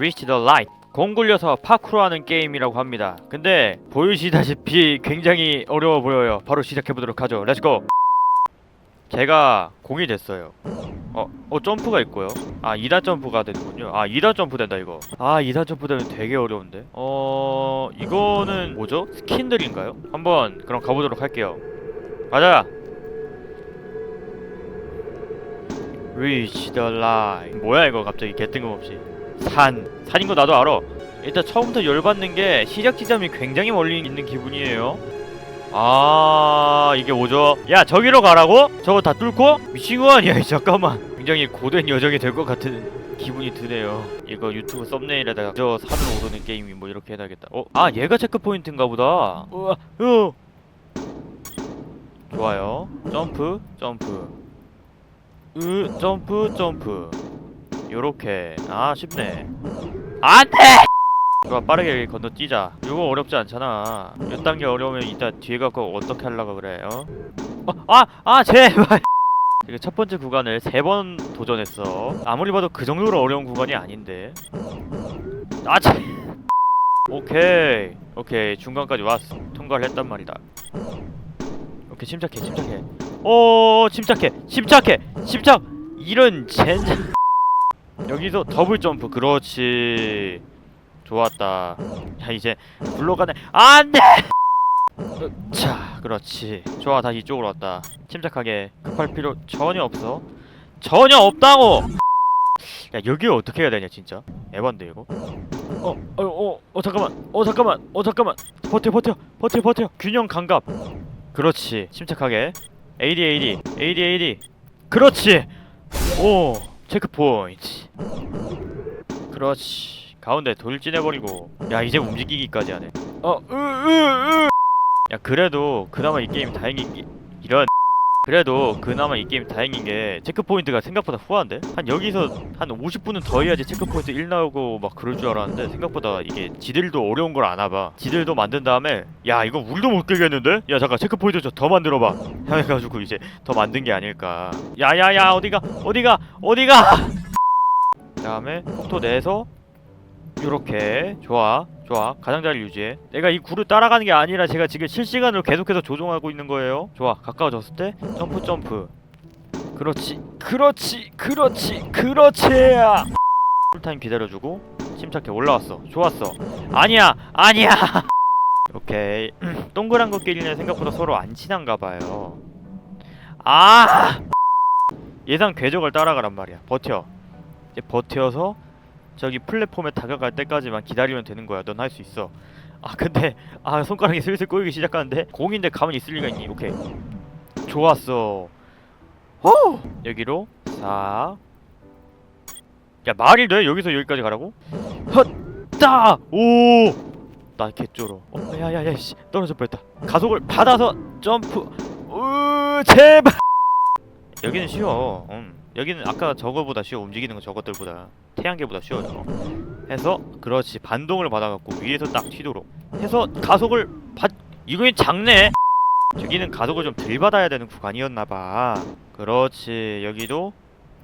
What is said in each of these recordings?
Reach the Light. 공 굴려서 파쿠르하는 게임이라고 합니다. 근데 보이시다시피 굉장히 어려워 보여요. 바로 시작해보도록 하죠. 렛츠고 제가 공이 됐어요. 어, 어 점프가 있고요. 아 2단 점프가 되는군요. 아 2단 점프 된다 이거. 아 2단 점프 되면 되게 어려운데? 어... 이거는 뭐죠? 스킨들인가요? 한번 그럼 가보도록 할게요. 가자! Reach the line 뭐야 이거 갑자기 개뜬금없이 산 산인 거 나도 알아. 일단 처음부터 열받는 게 시작 지점이 굉장히 멀리 있는 기분이에요. 아 이게 뭐죠? 야 저기로 가라고? 저거 다 뚫고? 미친 거 아니야 이 잠깐만. 굉장히 고된 여정이 될 것 같은 기분이 드네요. 이거 유튜브 썸네일에다가 저 산을 오르는 게임이 뭐 이렇게 해놔야겠다. 어? 아 얘가 체크포인트인가 보다. 우와 으 좋아요. 점프 점프. 으 점프 점프 요렇게. 아 쉽네. 안돼! 좋아 빠르게 건너뛰자. 이거 어렵지 않잖아. 몇 단계 어려우면 이따 뒤에 가고 어떻게 하려고 그래 어? 어? 아! 아 제발. 이거 첫 번째 구간을 세 번 도전했어. 아무리 봐도 그 정도로 어려운 구간이 아닌데. 아 참. 오케이. 오케이. 중간까지 왔어. 통과를 했단 말이다. 오케이 침착해 침착해. 오 침착해 침착해 침착. 이런 젠장 여기서 더블 점프. 그렇지. 좋았다. 야 이제 굴러가네. 안돼! 자 그렇지. 좋아 다시 이쪽으로 왔다. 침착하게. 급할 필요 전혀 없어. 전혀 없다고! 야 여기 어떻게 해야 되냐 진짜? 에반데 이거? 어어어 어, 어, 잠깐만. 어 잠깐만. 어 잠깐만. 버텨 버텨. 버텨 버텨. 균형 감각. 그렇지. 침착하게. AD AD AD AD 그렇지. 오 체크 포인트. 그렇지. 가운데 돌진해버리고. 야 이제 움직이기까지 하네. 어으으으. 야 그래도 그나마 이 게임 다행인 게 이런 그래도 그나마 이 게임 다행인 게 체크포인트가 생각보다 후한데? 한 여기서 한 50분은 더 해야지 체크포인트 1 나오고 막 그럴 줄 알았는데 생각보다 이게 지들도 어려운 걸 아나봐. 지들도 만든 다음에 야 이거 우리도 못 깨겠는데? 야 잠깐 체크포인트 좀 더 만들어봐. 해가지고 이제 더 만든 게 아닐까. 야야야 어디가? 어디가? 어디가? 다음에 속도 내서 요렇게. 좋아 좋아 가장자리를 유지해. 내가 이 구를 따라가는 게 아니라 제가 지금 실시간으로 계속해서 조종하고 있는 거예요. 좋아 가까워졌을 때 점프 점프. 그렇지 그렇지 그렇지 그렇지. 풀타임 기다려주고 침착해 올라왔어. 좋았어. 아니야 아니야. 오케이. 동그란 것끼리는 생각보다 서로 안 친한가 봐요. 아! 예상 궤적을 따라가란 말이야. 버텨. 이제 버텨서 저기 플랫폼에 다가갈 때까지만 기다리면 되는 거야. 넌 할 수 있어. 아 근데 아 손가락이 슬슬 꼬이기 시작하는데 공인데 가만히 있을 리가 있니? 오케이. 좋았어. 호! 여기로 싹. 야 말이 돼? 여기서 여기까지 가라고? 헛다! 오! 나 개쩔어. 어, 야야야 씨 떨어져 버렸다. 가속을 받아서 점프. 으 제발. 여기는 쉬워. 음. 여기는 아까 저거보다 쉬워. 움직이는 거 저것들보다. 태양계보다 쉬워요. 해서 그렇지 반동을 받아갖고 위에서 딱 튀도록 해서 가속을 받 이거는 작네. 저기는 가속을 좀 덜 받아야 되는 구간이었나봐. 그렇지 여기도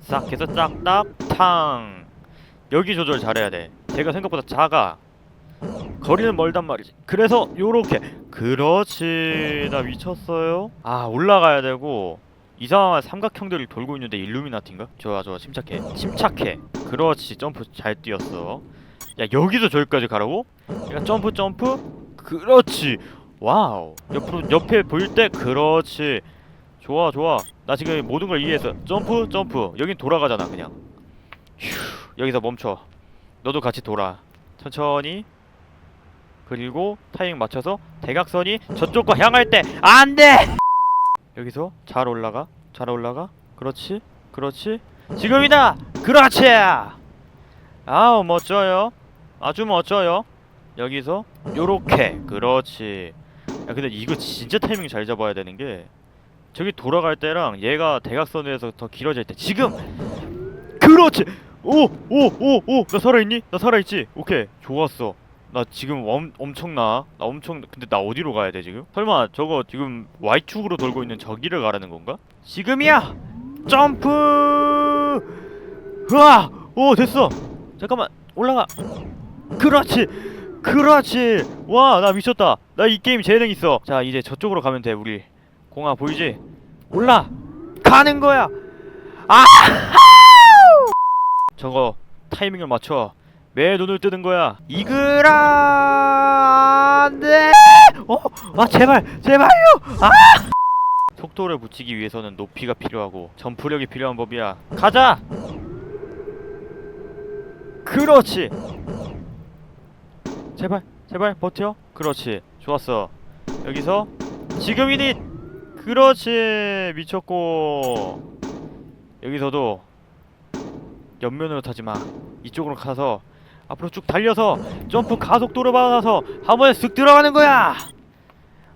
싹 해서 짝딱 탕. 여기 조절 잘해야 돼. 제가 생각보다 작아. 거리는 멀단 말이지. 그래서 요렇게 그렇지 나 미쳤어요. 아 올라가야 되고 이상한 삼각형들이 돌고 있는데 일루미나티인가? 좋아 좋아. 침착해. 침착해. 그렇지. 점프 잘 뛰었어. 야 여기서 저기까지 가라고? 야 점프 점프. 그렇지. 와우. 옆으로 옆에 보일 때 그렇지. 좋아 좋아. 나 지금 모든 걸 이해했어. 점프 점프. 여긴 돌아가잖아 그냥. 휴 여기서 멈춰. 너도 같이 돌아. 천천히 그리고 타이밍 맞춰서 대각선이 저쪽과 향할 때 안돼 여기서 잘 올라가 잘 올라가. 그렇지 그렇지. 지금이다! 그렇지! 아우 멋져요. 아주 멋져요. 여기서 요렇게. 그렇지. 야 근데 이거 진짜 타이밍 잘 잡아야 되는 게 저기 돌아갈 때랑 얘가 대각선에서 더 길어질 때 지금! 그렇지! 오 오 오 오! 나 살아있니? 나 살아있지? 오케이. 좋았어 나 지금 엄, 엄청나. 나 엄청 근데 나 어디로 가야 돼 지금? 설마 저거 지금 Y축으로 돌고 있는 저기를 가라는 건가? 지금이야! 점프! 으아! 오 됐어! 잠깐만 올라가! 그렇지! 그렇지! 와 나 미쳤다. 나 이 게임 재능 있어. 자 이제 저쪽으로 가면 돼 우리. 공아 보이지? 올라! 가는 거야! 아! 저거 타이밍을 맞춰 매 눈을 뜨는 거야. 이글아 안돼 어아 제발 제발요! 아! 속도를 붙이기 위해서는 높이가 필요하고 점프력이 필요한 법이야. 가자! 그렇지! 제발 제발 버텨. 그렇지. 좋았어. 여기서 지금이니 그렇지! 미쳤고. 여기서도 옆면으로 타지마. 이쪽으로 가서 앞으로 쭉 달려서 점프 가속도로 받아서 한 번에 쓱 들어가는 거야.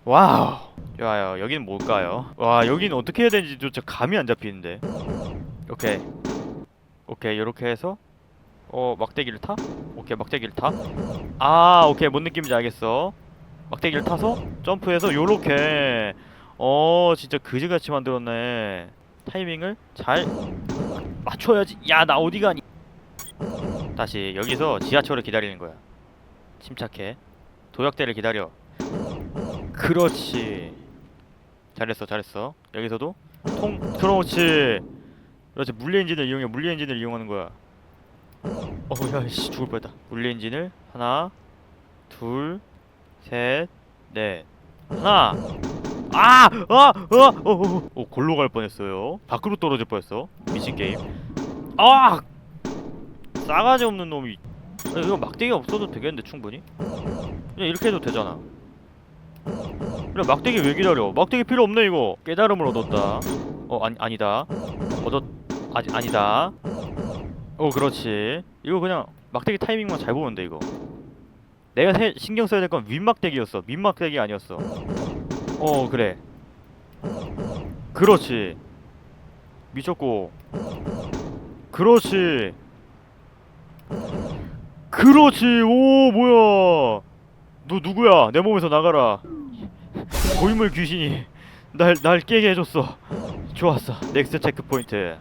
와우. 좋아요. 여기는 뭘까요? 와 여기는 어떻게 해야 되는지 진짜 감이 안 잡히는데. 오케이. 오케이 요렇게 해서. 어 막대기를 타? 오케이 막대기를 타? 아 오케이. 뭔 느낌인지 알겠어. 막대기를 타서 점프해서 요렇게. 어 진짜 그지같이 만들었네. 타이밍을 잘 맞춰야지. 야 나 어디 가니 다시 여기서 지하철을 기다리는 거야 침착해 도약대를 기다려 그렇지 잘했어 잘했어 여기서도 통 그렇지 그렇지 물리 엔진을 이용해 물리 엔진을 이용하는 거야 어야 씨 죽을 뻔했다 물리 엔진을 하나 둘셋넷 하나 아! 아! 아! 오, 골로 갈 뻔했어요. 밖으로 떨어질 뻔했어. 미친 게임. 아! 싸가지 없는 놈이. 아니, 이거 막대기 없어도 되겠는데 충분히. 그냥 이렇게 해도 되잖아. 그래 막대기 왜 기다려? 막대기 필요 없네 이거. 깨달음을 얻었다. 어 아니 아니다. 얻었 아니 아니다. 어 그렇지. 이거 그냥 막대기 타이밍만 잘 보면 돼 이거. 내가 세, 신경 써야 될 건 윗막대기였어. 밑막대기 아니었어. 어 그래 그렇지 미쳤고 그렇지 그렇지 오 뭐야 너 누구야 내 몸에서 나가라 고인물 귀신이 날 날 깨게 해줬어 좋았어 넥스트 체크 포인트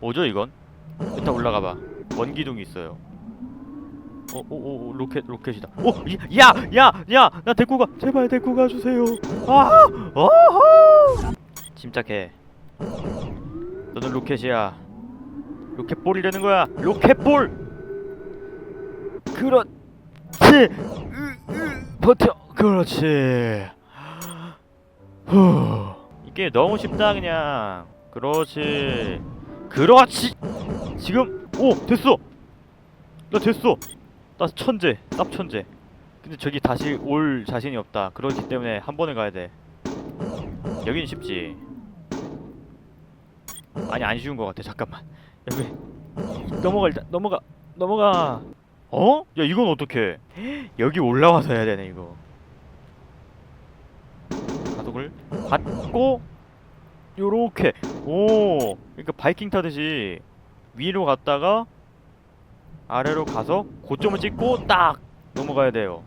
뭐죠 이건 일단 올라가봐 원기둥이 있어요 오오오 로켓 로켓이다. 오야야야야 데리고 가 제발 데리고 가주세요. 아 어허 침착해. 너는 로켓이야. 로켓볼이라는 거야. 로켓볼. 그렇지. 버텨. 그렇지. 후. 이게 너무 쉽다 그냥. 그렇지. 그렇지. 지금 오 됐어. 나 됐어. 나 천재, 쌉 천재. 근데 저기 다시 올 자신이 없다. 그렇기 때문에 한 번에 가야 돼. 여긴 쉽지. 아니 안 쉬운 것 같아. 잠깐만. 여기 넘어가 일단 넘어가 넘어가. 어? 야 이건 어떻게? 여기 올라와서 해야 되네 이거. 가속을 받고 요렇게 오 그러니까 바이킹 타듯이 위로 갔다가 아래로 가서 고점을 찍고 딱 넘어가야 돼요.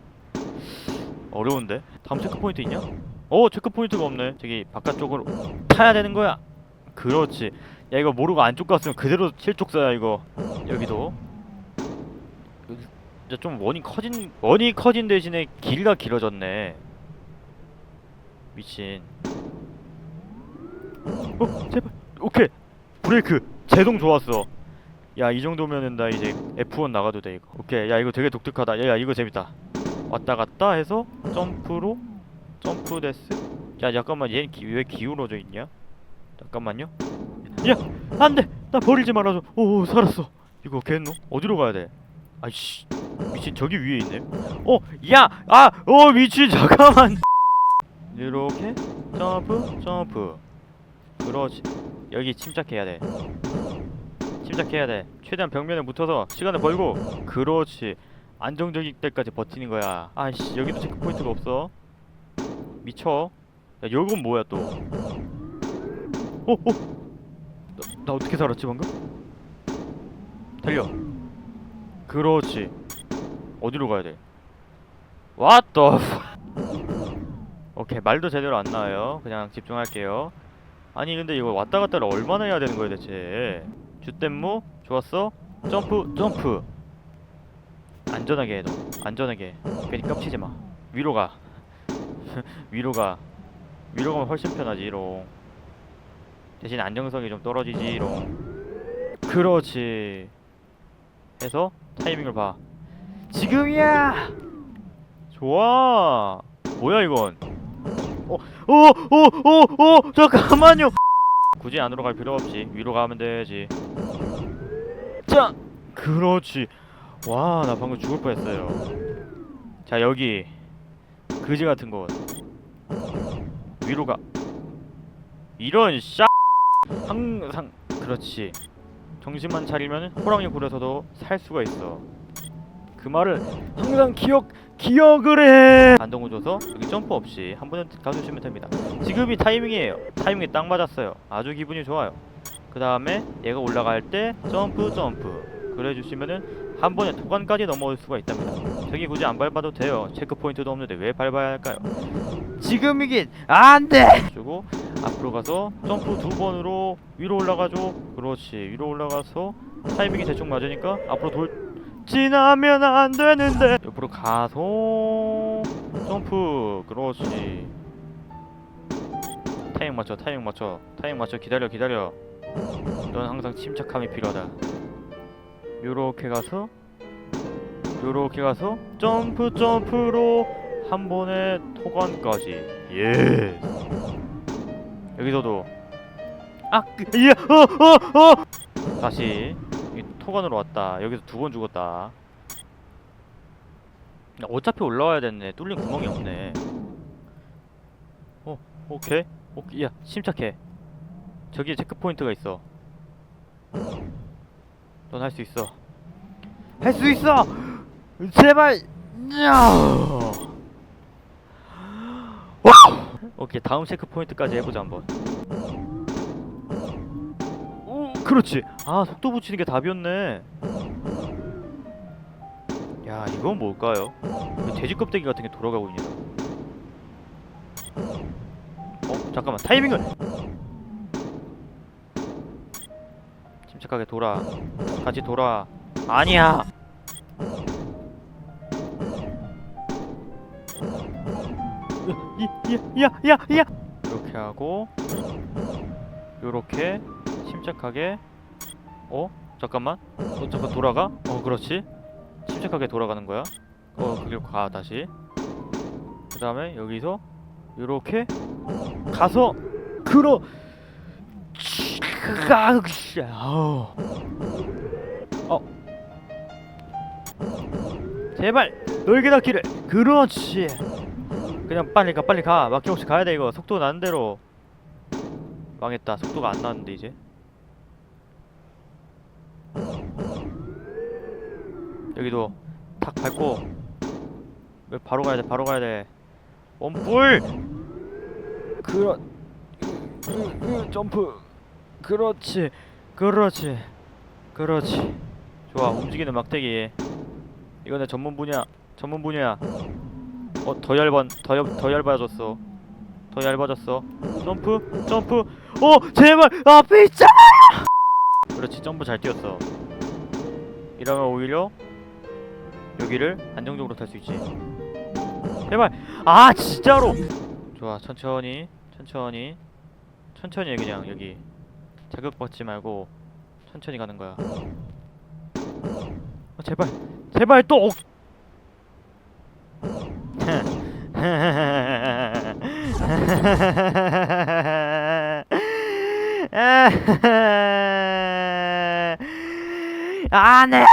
어려운데? 다음 체크 포인트 있냐? 어 체크 포인트가 없네. 저기 바깥쪽으로 타야 되는 거야. 그렇지. 야 이거 모르고 안쪽 갔으면 그대로 실족사야 이거. 여기도. 이제 좀 원이 커진 원이 커진 대신에 길이가 길어졌네. 미친. 어 제발. 오케이. 브레이크. 제동 좋았어. 야 이 정도면은 나 이제 F1 나가도 돼 이거. 오케이. 야 이거 되게 독특하다. 야, 야 이거 재밌다. 왔다 갔다 해서 점프로 점프 데스 야 잠깐만. 얘는 기, 왜 기울어져 있냐? 잠깐만요. 야 안돼! 나 버리지 말아줘. 오 살았어. 이거 겠노 어디로 가야 돼? 아이씨 미친 저기 위에 있네 어 야 아 어 미친 잠깐만 이렇게 점프 점프 그렇지 여기 침착해야 돼 침착해야 돼. 최대한 벽면에 붙어서 시간을 벌고 그렇지. 안정적일 때까지 버티는 거야. 아이씨 여기도 체크 포인트가 없어. 미쳐. 야 여건 뭐야 또? 어 어. 나, 나 어떻게 살았지 방금? 달려. 그렇지. 어디로 가야 돼? What the 오케이 말도 제대로 안 나와요. 그냥 집중할게요. 아니 근데 이거 왔다 갔다를 얼마나 해야 되는 거야 대체? 주댐무? 좋았어? 점프? 점프! 안전하게 해도 안전하게. 괜히 깝치지 마. 위로 가. 위로 가. 위로 가면 훨씬 편하지롱. 대신 안정성이 좀 떨어지지롱. 그렇지. 해서 타이밍을 봐 지금이야. 좋아. 뭐야 이건? 어, 어어어어어 잠깐만요. 굳이 안으로 갈 필요 없이 위로 가면 되지. 자 그렇지. 와 나 방금 죽을 뻔했어요. 자 여기. 그지 같은 곳. 위로 가. 이런 샤. 항상 그렇지. 정신만 차리면 호랑이 굴에서도 살 수가 있어 그 말을 항상 기억 기억을 해. 반동을 줘서 여기 점프 없이 한 번에 가주시면 됩니다. 지금이 타이밍이에요. 타이밍이 딱 맞았어요. 아주 기분이 좋아요. 그 다음에 얘가 올라갈 때 점프 점프. 그래 주시면은 한 번에 토관까지 넘어올 수가 있답니다. 저기 굳이 안 밟아도 돼요. 체크 포인트도 없는데 왜 밟아야 할까요? 지금이긴 안돼 주고 앞으로 가서 점프 두 번으로 위로 올라가죠. 그렇지. 위로 올라가서 타이밍이 대충 맞으니까 앞으로 돌 지나면 안 되는데. 옆으로 가서 점프 그렇지. 타이밍 맞춰 타이밍 맞춰. 타이밍 맞춰 기다려 기다려. 넌 항상 침착함이 필요하다. 요렇게 가서 요렇게 가서 점프 점프로 한 번에 토관까지. 예. 여기서도. 아예어어어. 다시. 이 토관으로 왔다. 여기서 두 번 죽었다. 어차피 올라와야 됐네 뚫린 구멍이 없네. 어 오케이. 오케이. 야 침착해. 저기에 체크포인트가 있어. 넌 할 수 있어. 할 수 있어! 제발! 야! 오케이 다음 체크포인트까지 해보자 한번. 오 그렇지. 아 속도 붙이는 게 답이었네. 야 이건 뭘까요? 왜 돼지 껍데기 같은 게 돌아가고 있냐? 어 잠깐만. 타이밍을 침착하게 돌아. 같이 돌아. 아니야. 야야야야야. 이렇게 하고 요렇게 침착하게 어 잠깐만 어 잠깐 돌아가 어 그렇지 침착하게 돌아가는 거야 어 그길 가 다시 그 다음에 여기서 요렇게 가서 그러. 어. 제발 너에게 닿기를. 그렇지. 그냥 빨리 가, 빨리 가. 막힘없이 가야 돼 이거. 속도 나는 대로. 망했다. 속도가 안 나는데 이제. 여기도 탁 밟고. 왜 바로 가야 돼? 바로 가야 돼. 원뿔. 그렇. 으, 으, 점프. 그렇지 그렇지 그렇지 좋아 움직이는 막대기 이거 내 전문 분야 전문 분야야 어 더 얇은 더, 얇, 더 얇아졌어 더 얇아졌어 점프 점프 어 제발 앞에 있잖아 그렇지 점프 잘 뛰었어. 이러면 오히려 여기를 안정적으로 탈 수 있지. 제발! 아 진짜로! 좋아 천천히 천천히 천천히 해, 그냥 여기. 자극 받지 말고 천천히 가는 거야. 어, 제발, 제발 또. 억- 안 해.